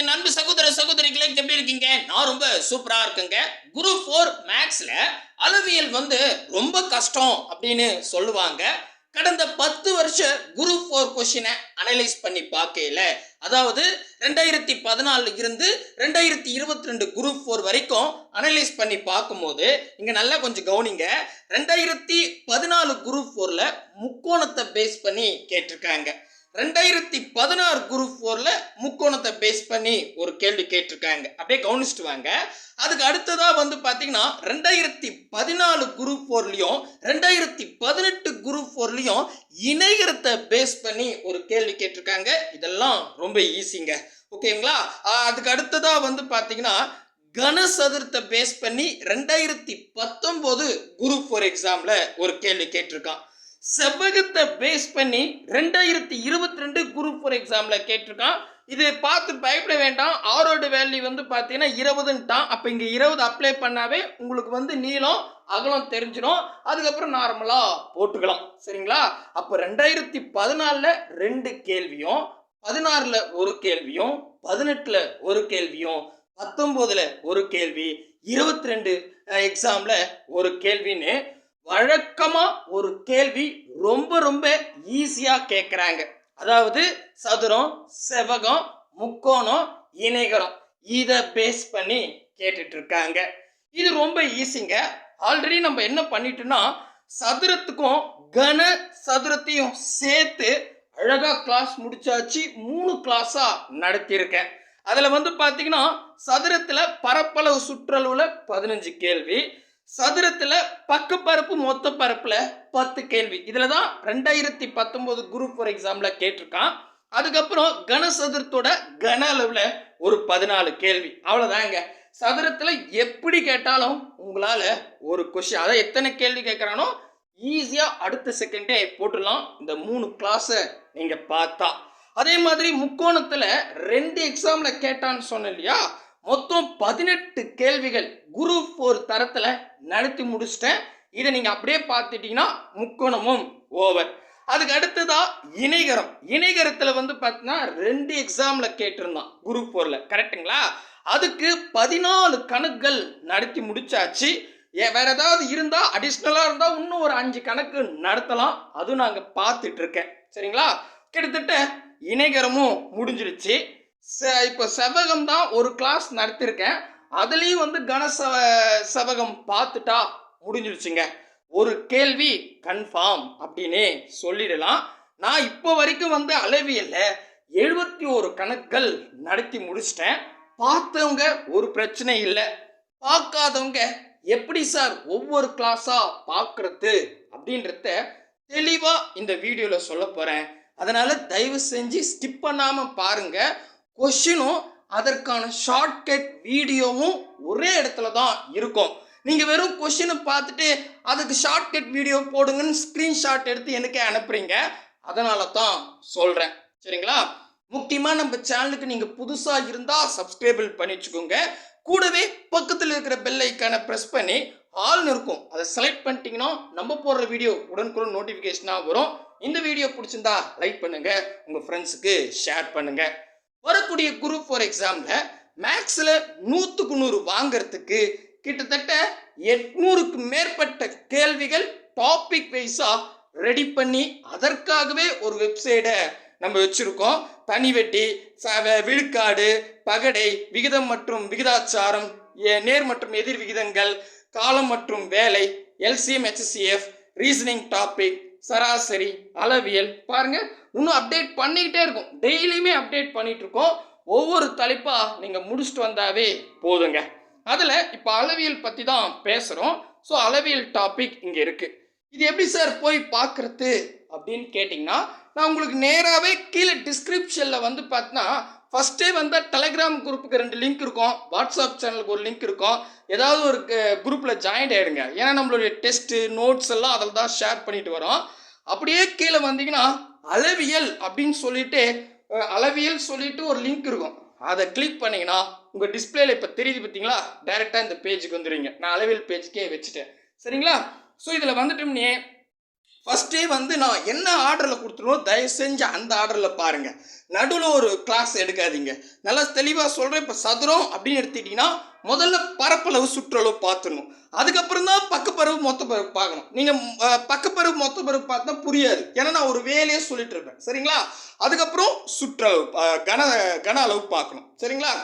வணக்கங்க நண்பு சகோதர சகோதரிகளே எப்படி இருக்கீங்க? நான் ரொம்ப சூப்பரா இருக்கேங்க. குரு ஃபோர் மேக்ஸ்ல அளவியல் வந்து ரொம்ப கஷ்டம் அப்படின்னு சொல்லுவாங்க. கடந்த பத்து வருஷ குரு ஃபோர் கொஷினை அனலைஸ் பண்ணி பார்க்கல அதாவது ரெண்டாயிரத்தி பதினாலுல இருந்து ரெண்டாயிரத்தி இருபத்தி ரெண்டு குரூப் ஃபோர் வரைக்கும் அனலைஸ் பண்ணி பார்க்கும்போது இங்கே நல்லா கொஞ்சம் கவனிங்க. ரெண்டாயிரத்தி பதினாலு குரூப் ஃபோரில் முக்கோணத்தை பேஸ் பண்ணி கேட்டிருக்காங்க. ரெண்டாயிரத்தி பதினாறு குரூப் ஃபோரில் முக்கோணத்தை பேஸ் பண்ணி ஒரு கேள்வி கேட்டிருக்காங்க. அப்படியே கவனிச்சுட்டு வாங்க. அதுக்கு அடுத்ததாக வந்து பார்த்தீங்கன்னா ரெண்டாயிரத்தி பதினாலு குரூப் ஃபோர்லேயும் ரெண்டாயிரத்தி பதினெட்டு குரூப் ஃபோர்லேயும் இணையத்தை பேஸ் பண்ணி ஒரு கேள்வி கேட்டிருக்காங்க. இதெல்லாம் ரொம்ப ஈஸிங்க ஓகேங்களா? அதுக்கு அடுத்ததாக வந்து பார்த்தீங்கன்னா கனசதுரத்தை பேஸ் பண்ணி ரெண்டாயிரத்தி பத்தொம்போது குரூப் ஃபோர் எக்ஸாமில் ஒரு கேள்வி கேட்டிருக்கான். செவ்வகத்தை பேஸ் பண்ணி ரெண்டாயிரத்தி இருபத்தி ரெண்டு குரூப் ஃபோர் எக்ஸாமில் கேட்டிருக்கான். இது பார்த்து பயப்பட வேண்டாம். ஆரோடு வேல்யூ வந்து பார்த்தீங்கன்னா இருபதுன்ட்டான் அப்போ இங்கே இருபது அப்ளை பண்ணாவே உங்களுக்கு வந்து நீளம் அகலம் தெரிஞ்சிடும் அதுக்கப்புறம் நார்மலாக போட்டுக்கலாம். சரிங்களா? அப்போ ரெண்டாயிரத்தி பதினாலில் ரெண்டு கேள்வியும் பதினாறில் ஒரு கேள்வியும் பதினெட்டில் ஒரு கேள்வியும் பத்தொம்போதில் ஒரு கேள்வி இருபத்தி ரெண்டு எக்ஸாமில் ஒரு கேள்வின்னு வழக்கமாக ஒரு கேள்வி ரொம்ப ரொம்ப ஈஸியாக கேட்குறாங்க அதாவது சதுரம் செவகம் முக்கோணம் இணைகரம் இதை பேஸ் பண்ணி கேட்டுட்டு இருக்காங்க இது ரொம்ப ஈஸிங்க. ஆல்ரெடி நம்ம என்ன பண்ணிட்டோம்னா சதுரத்துக்கும் கன சதுரத்தையும் சேர்த்து அழகா கிளாஸ் முடிச்சாச்சு. மூணு கிளாஸா நடத்தியிருக்கேன். அதில் வந்து பார்த்தீங்கன்னா சதுரத்தில் பரப்பளவு சுற்றளவில் பதினஞ்சு கேள்வி. சதுரத்தில் பக்கப்பரப்பு மொத்த பரப்பில் பத்து கேள்வி. இதில் தான் ரெண்டாயிரத்தி பத்தொம்போது குரூப் ஃபோர் எக்ஸாமில் கேட்டிருக்கான். அதுக்கப்புறம் கனசதுரத்தோட கன அளவில் ஒரு பதினாலு கேள்வி. அவ்வளோதாங்க சதுரத்தில் எப்படி கேட்டாலும் உங்களால் ஒரு கொஷின் அதான் எத்தனை கேள்வி கேட்குறானோ ஈஸியாக அடுத்த செகண்டே போட்டுடலாம். இந்த மூணு கிளாஸை நீங்கள் பார்த்தா. அதே மாதிரி முக்கோணத்தில் ரெண்டு எக்ஸாமில் கேட்டான்னு சொன்னேன் இல்லையா? மொத்தம் பதினெட்டு கேள்விகள் குரு ஃபோர் தரத்தில் நடத்தி முடிச்சிட்டேன். இதை நீங்கள் அப்படியே பார்த்துட்டீங்கன்னா முக்கோணமும் ஓவர் அதுக்கு அடுத்ததா இணைகரம். இணைகரத்தில் வந்து பார்த்தீங்கன்னா ரெண்டு எக்ஸாமில் கேட்டிருந்தான் குரூப் ஃபோரில் கரெக்டுங்களா அதுக்கு பதினாலு கணக்குகள் நடத்தி முடிச்சாச்சு. வேற ஏதாவது இருந்தால் அடிஷ்னலாக இருந்தால் இன்னும் ஒரு அஞ்சு கணக்கு நடத்தலாம். அதுவும் நாங்கள் பார்த்துட்டு இருக்கேன். சரிங்களா? கிட்டத்தட்ட இணைகரமும் முடிஞ்சிருச்சு. இப்போ செவகம் தான் ஒரு கிளாஸ் நடத்திருக்கேன். அதுலேயும் வந்து கன செவ செவகம் பார்த்துட்டா முடிஞ்சிருச்சுங்க. ஒரு கேள்வி கன்ஃபார்ம் அப்படின்னே சொல்லிடலாம். நான் இப்போ வரைக்கும் வந்து அளவியல்ல எழுபத்தி ஒரு கணக்குகள் நடத்தி முடிச்சிட்டேன். பார்த்தவங்க ஒரு பிரச்சனை இல்லை. பார்க்காதவங்க எப்படி சார் ஒவ்வொரு கிளாஸாக பார்க்குறது அப்படின்றத தெளிவாக இந்த வீடியோவில் சொல்ல போகிறேன் அதனால் தயவு செஞ்சு ஸ்கிப் பண்ணாமல் பாருங்கள் கொஷினும் அதற்கான ஷார்ட்கட் வீடியோவும் ஒரே இடத்துல தான் இருக்கும். நீங்கள் வெறும் கொஷினை பார்த்துட்டு அதுக்கு ஷார்ட்கட் வீடியோ போடுங்கன்னு ஸ்க்ரீன்ஷாட் எடுத்து எனக்கே அனுப்புறீங்க. அதனால தான் சொல்கிறேன் சரிங்களா? முக்கியமாக நம்ம சேனலுக்கு நீங்கள் புதுசாக இருந்தால் சப்ஸ்கிரைபிள் பண்ணி வச்சுக்கோங்க. கூடவே பக்கத்தில் இருக்கிற பெல் ஐக்கானை ப்ரெஸ் பண்ணி ஆள்னு இருக்கும். அதை செலக்ட் பண்ணிட்டீங்கன்னா நம்ம போடுற வீடியோ உடனுக்குடன் நோட்டிஃபிகேஷனாக வரும். இந்த வீடியோ பிடிச்சிருந்தா லைக் பண்ணுங்கள் உங்கள் ஃப்ரெண்ட்ஸுக்கு ஷேர் பண்ணுங்கள் வரக்கூடிய குரூப் ஃபோர் எக்ஸாமில் மேக்ஸில் நூற்றுக்கு நூறு வாங்கிறதுக்கு கிட்டத்தட்ட எட்நூறுக்கு மேற்பட்ட கேள்விகள் டாபிக் வைஸாக ரெடி பண்ணி அதற்காகவே ஒரு வெப்சைட்டை நம்ம வச்சுருக்கோம். தனி வெட்டி ச- விழுக்காடு பகடை விகிதம் மற்றும் விகிதாச்சாரம் நேர் மற்றும் எதிர் விகிதங்கள் காலம் மற்றும் வேலை எல்சிஎம் ஹெச்சிஎஃப் ரீசனிங் டாபிக் சராசரி அளவியல். பாருங்கள் இன்னும் அப்டேட் பண்ணிக்கிட்டே இருக்கும். டெய்லியுமே அப்டேட் பண்ணிகிட்ருக்கோம் ஒவ்வொரு தலைப்பாக நீங்கள் முடிச்சுட்டு வந்தாவே போதுங்க. அதில் இப்போ அளவியல் பற்றி தான் பேசுகிறோம் ஸோ அளவியல் டாபிக் இங்கே இருக்குது இது எப்படி சார் போய் பார்க்குறது அப்படின்னு கேட்டிங்கன்னா நான் உங்களுக்கு நேராகவே கீழே டிஸ்கிரிப்ஷனில் வந்து பார்த்தீங்கன்னா ஃபஸ்ட்டே வந்து டெலகிராம் குரூப்புக்கு ரெண்டு லிங்க் இருக்கும். வாட்ஸ்அப் சேனலுக்கு ஒரு லிங்க் இருக்கும். ஏதாவது ஒரு குரூப்பில் ஜாயின் ஆகிடுங்க ஏன்னா நம்மளுடைய டெஸ்ட்டு நோட்ஸ் எல்லாம் அதில் தான் ஷேர் பண்ணிட்டு வரோம். அப்படியே கீழே வந்தீங்கன்னா அளவியல் அப்படின்னு சொல்லிட்டு அளவியல் சொல்லிட்டு ஒரு லிங்க் இருக்கும். அதை கிளிக் பண்ணிங்கன்னா உங்கள் டிஸ்பிளேல இப்போ தெரியுது பார்த்தீங்களா டைரெக்டாக இந்த பேஜுக்கு வந்துடுவீங்க நான் அளவியல் பேஜுக்கே வச்சுட்டேன். சரிங்களா? ஸோ இதில் வந்துட்டோம்னே ஃபஸ்ட்டே வந்து நான் என்ன ஆர்டரில் கொடுத்துருவோம் தயவு செஞ்சு அந்த ஆர்டரில் பாருங்கள் நடுவில் ஒரு கிளாஸ் எடுக்காதீங்க. நல்லா தெளிவாக சொல்கிறேன் இப்போ சதுரம் அப்படின்னு எடுத்துக்கிட்டிங்கன்னா முதல்ல பரப்பளவு சுற்றளவு பார்த்துடணும். அதுக்கப்புறம் தான் பக்கப்பரவு மொத்த பரவு பார்க்கணும். நீங்கள் பக்கப்பரவு மொத்த பரவு பார்த்தா புரியாது. ஏன்னா நான் ஒரு வேலையே சொல்லிட்டு இருப்பேன். சரிங்களா? அதுக்கப்புறம் சுற்றளவு கன கன அளவு பார்க்கணும். சரிங்களா?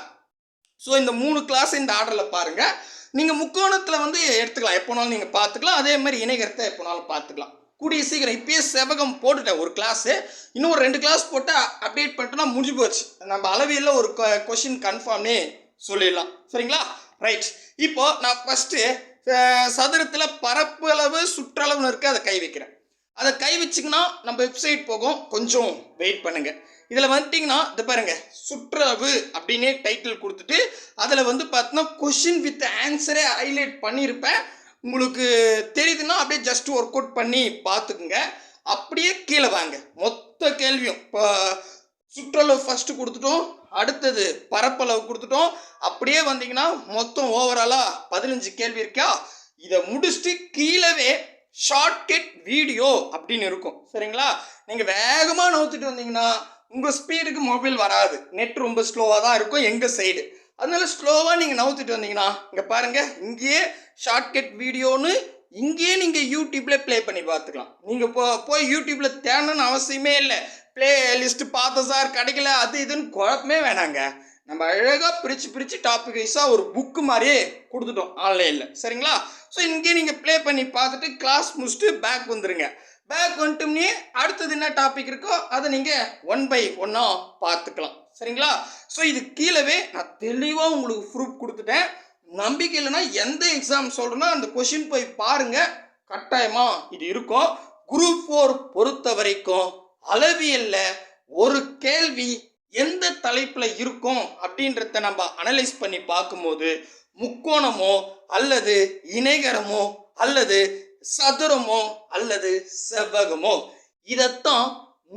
ஸோ இந்த மூணு கிளாஸ் இந்த ஆர்டரில் பாருங்கள் நீங்கள் முக்கோணத்தில் வந்து எடுத்துக்கலாம். எப்போனாலும் நீங்கள் பார்த்துக்கலாம். அதே மாதிரி இணைகரத்தை எப்போனாலும் பார்த்துக்கலாம். கூடிய சீக்கிரம் இப்பயே செவகம் போட்டுட்டேன். ஒரு கிளாஸு இன்னும் ஒரு ரெண்டு கிளாஸ் போட்டால் அப்டேட் பண்ணிட்டோம்னா முடிஞ்சு போச்சு. நம்ம அளவியில் ஒரு கொஷின் கன்ஃபார்ம்னே சொல்லிடலாம். சரிங்களா? ரைட் இப்போ நான் ஃபஸ்ட்டு சதுரத்தில் பரப்பளவு சுற்றளவுன்னு இருக்குது அதை கை வைக்கிறேன். அதை கை வச்சிங்கன்னா நம்ம வெப்சைட் போகும். கொஞ்சம் வெயிட் பண்ணுங்க. இதில் வந்துட்டிங்கன்னா இது பாருங்க. சுற்றளவு அப்படின்னே டைட்டில் கொடுத்துட்டு அதில் வந்து பார்த்தோன்னா கொஷின் வித் ஆன்சரே ஹைலைட் பண்ணியிருப்பேன். உங்களுக்கு தெரியுதுன்னா அப்படியே ஜஸ்ட் ஒர்க் அவுட் பண்ணி பார்த்துக்குங்க. அப்படியே கீழே வாங்க. மொத்த கேள்வியும் இப்போ சுற்றளவு ஃபஸ்ட்டு கொடுத்துட்டோம். அடுத்தது பரப்பளவு கொடுத்துட்டோம். அப்படியே வந்தீங்கன்னா மொத்தம் ஓவராலாக பதினஞ்சு கேள்வி இருக்கா? இதை முடிச்சுட்டு கீழவே ஷார்ட்கட் வீடியோ அப்படின்னு இருக்கும். சரிங்களா? நீங்கள் வேகமாக நோத்துட்டு வந்தீங்கன்னா உங்கள் ஸ்பீடுக்கு மொபைல் வராது. நெட் ரொம்ப ஸ்லோவாக தான் இருக்கும். எங்கள் சைடு அதனால ஸ்லோவாக நீங்கள் நவுத்திட்டு வந்தீங்கன்னா இங்கே பாருங்கள் இங்கேயே ஷார்ட்கட் வீடியோன்னு இங்கேயே நீங்கள் யூடியூப்பில் ப்ளே பண்ணி பார்த்துக்கலாம். நீங்கள் போ போய் யூடியூப்பில் தேடணும்னு அவசியமே இல்லை. ப்ளே லிஸ்ட்டு பார்த்த சார் கிடைக்கல அது இதுன்னு குழப்பமே வேணாங்க. நம்ம அழகாக பிரித்து பிரித்து டாபிக் வைஸாக ஒரு புக்கு மாதிரியே கொடுத்துட்டோம். ஆன்லைனில். சரிங்களா? ஸோ இங்கே நீங்கள் ப்ளே பண்ணி பார்த்துட்டு கிளாஸ் முடிச்சுட்டு பேக் வந்துடுங்க பேக் வந்துட்டோம்னே அடுத்தது என்ன டாபிக் இருக்கோ அதை நீங்கள் ஒன் பை ஒன்னாக பார்த்துக்கலாம். சரிங்களா? ஸோ இது கீழவே நான் தெளிவாக உங்களுக்கு ப்ரூஃப் கொடுத்துட்டேன். நம்பிக்கை இல்லைன்னா எந்த எக்ஸாம் சொல்கிறேன்னா அந்த கொஷின் போய் பாருங்கள் கட்டாயமாக இது இருக்கும். குரூப் ஃபோர் பொறுத்த வரைக்கும் அளவியல்ல ஒரு கேள்வி எந்த தலைப்பில் இருக்கும் அப்படின்றத நம்ம அனலைஸ் பண்ணி பார்க்கும்போது முக்கோணமோ அல்லது இணைகரமோ அல்லது சதுரமோ அல்லது செவ்வகமோ? இதைத்தான்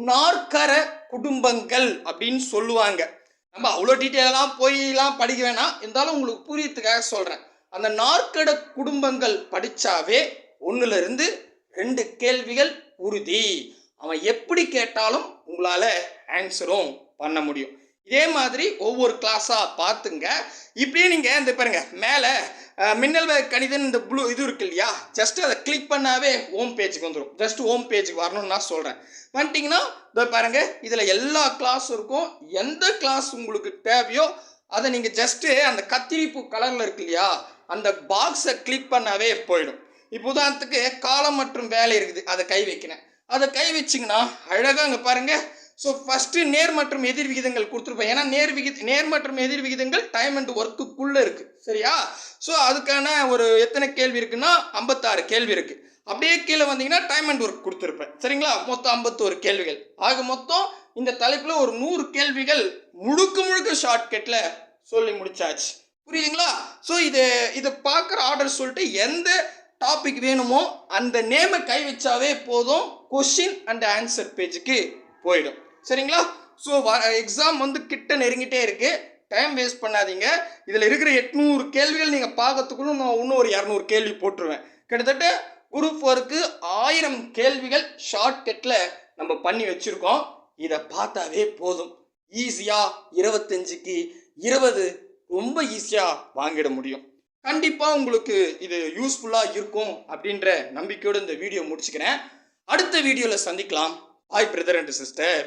நாற்கர குடும்பங்கள் அப்படின்னு சொல்லுவாங்க. நம்ம அவ்வளோ டீட்டெயிலாக போயெல்லாம் படிக்க வேணாம். இருந்தாலும் உங்களுக்கு புரியத்துக்காக சொல்கிறேன் அந்த நாற்கட குடும்பங்கள் படித்தாவே ஒன்றுலேருந்து ரெண்டு கேள்விகள் உறுதி. அவன் எப்படி கேட்டாலும் உங்களால் ஆன்சரும் பண்ண முடியும். இதே மாதிரி ஒவ்வொரு கிளாஸாக பார்த்துங்க. இப்படியே நீங்கள் இந்த பாருங்க மேலே மின்னல் கணிதன் இந்த ப்ளூ இது இருக்கு இல்லையா? ஜஸ்ட் அதை கிளிக் பண்ணாவே ஹோம் பேஜுக்கு வந்துடும் ஜஸ்ட் ஹோம் பேஜுக்கு வரணும்னு நான் சொல்கிறேன் வந்துட்டிங்கன்னா இதை பாருங்க இதில் எல்லா கிளாஸும் இருக்கும். எந்த கிளாஸ் உங்களுக்கு தேவையோ அதை நீங்கள் ஜஸ்ட்டு அந்த கத்திரிப்பூ கலரில் இருக்கு இல்லையா அந்த பாக்ஸை கிளிக் பண்ணாவே போயிடும். இப்போ உதாரணத்துக்கு காலம் மற்றும் வேலை இருக்குது. அதை கை வைக்கினேன் அதை கை வச்சிங்கன்னா அழகாக அங்கே பாருங்கள் ஸோ ஃபஸ்ட்டு நேர் மற்றும் எதிர் விகிதங்கள் கொடுத்துருப்பேன் ஏன்னா நேர் விகித நேர் மற்றும் எதிர் விகிதங்கள் டைம் அண்ட் ஒர்க்குக்குள்ளே இருக்குது சரியா? ஸோ அதுக்கான ஒரு எத்தனை கேள்வி இருக்குன்னா ஐம்பத்தாறு கேள்வி இருக்குது அப்படியே கீழே வந்தீங்கன்னா டைம் அண்ட் ஒர்க் கொடுத்துருப்பேன். சரிங்களா? மொத்தம் ஐம்பத்தோரு கேள்விகள். ஆக மொத்தம் இந்த தலைப்பில் ஒரு நூறு கேள்விகள் முழுக்க முழுக்க ஷார்ட்கட்டில் சொல்லி முடிச்சாச்சு. புரியுதுங்களா? ஸோ இது இதை பார்க்குற ஆர்டர் சொல்லிட்டு எந்த டாபிக் வேணுமோ அந்த நேமை கை வச்சாவே போதும். கொஷின் அண்ட் ஆன்சர் பேஜுக்கு போயிடும். சரிங்களா? ஸோ எக்ஸாம் வந்து கிட்ட நெருங்கிட்டே இருக்குது டைம் வேஸ்ட் பண்ணாதீங்க. இதில் இருக்கிற எட்நூறு கேள்விகள் நீங்கள் பார்க்கறதுக்குள்ள நான் இன்னும் ஒரு இரநூறு கேள்வி போட்டுருவேன். கிட்டத்தட்ட குரூப் ஃபோருக்கு ஆயிரம் கேள்விகள் ஷார்ட்கட்டில் நம்ம பண்ணி வச்சுருக்கோம். இதை பார்த்தாவே போதும். ஈஸியாக இருபத்தஞ்சுக்கு இருபது ரொம்ப ஈஸியாக வாங்கிட முடியும். கண்டிப்பாக உங்களுக்கு இது யூஸ்ஃபுல்லாக இருக்கும் அப்படின்ற நம்பிக்கையோடு இந்த வீடியோ முடிச்சுக்கிறேன். அடுத்த வீடியோவில் சந்திக்கலாம். Hi brother and sister